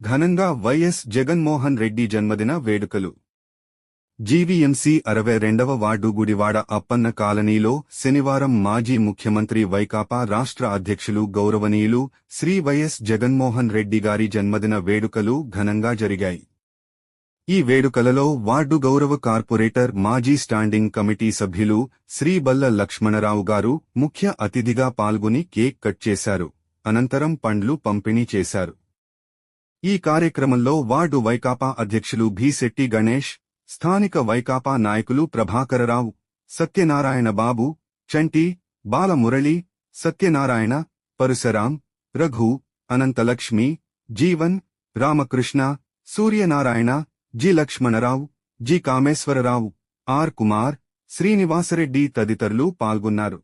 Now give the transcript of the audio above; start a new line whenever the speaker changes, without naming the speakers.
ఘనంగా వైఎస్ జగన్మోహన్ రెడ్డి జన్మదిన వేడుకలు. జీవీఎంసీ అరవై రెండవ వార్డు గుడివాడ అప్పన్న కాలనీలో శనివారం మాజీ ముఖ్యమంత్రి వైకాపా రాష్ట్ర అధ్యక్షులు గౌరవనీయులు శ్రీ వైఎస్ జగన్మోహన్ రెడ్డి గారి జన్మదిన వేడుకలు ఘనంగా జరిగాయి. ఈ వేడుకలలో వార్డు గౌరవ కార్పొరేటర్ మాజీ స్టాండింగ్ కమిటీ సభ్యులు శ్రీ బల్ల లక్ష్మణరావు గారు ముఖ్య అతిథిగా పాల్గొని కేక్ కట్ చేశారు. అనంతరం పండ్లు పంపిణీ చేశారు. ఈ కార్యక్రమంలో వార్డు వైకాపా అధ్యక్షులు భీశెట్టి గణేష్ స్థానిక వైకాపా నాయకులు Prabhakararao Satyanarayana Babu Chanti Balamurali Satyanarayana Parasuram Raghu Ananthalakshmi Jeevan Ramakrishna Suryanarayana G Lakshmanarao G Kameswararao R Kumar Srinivasareddy తదితరులు పాల్గొన్నారు.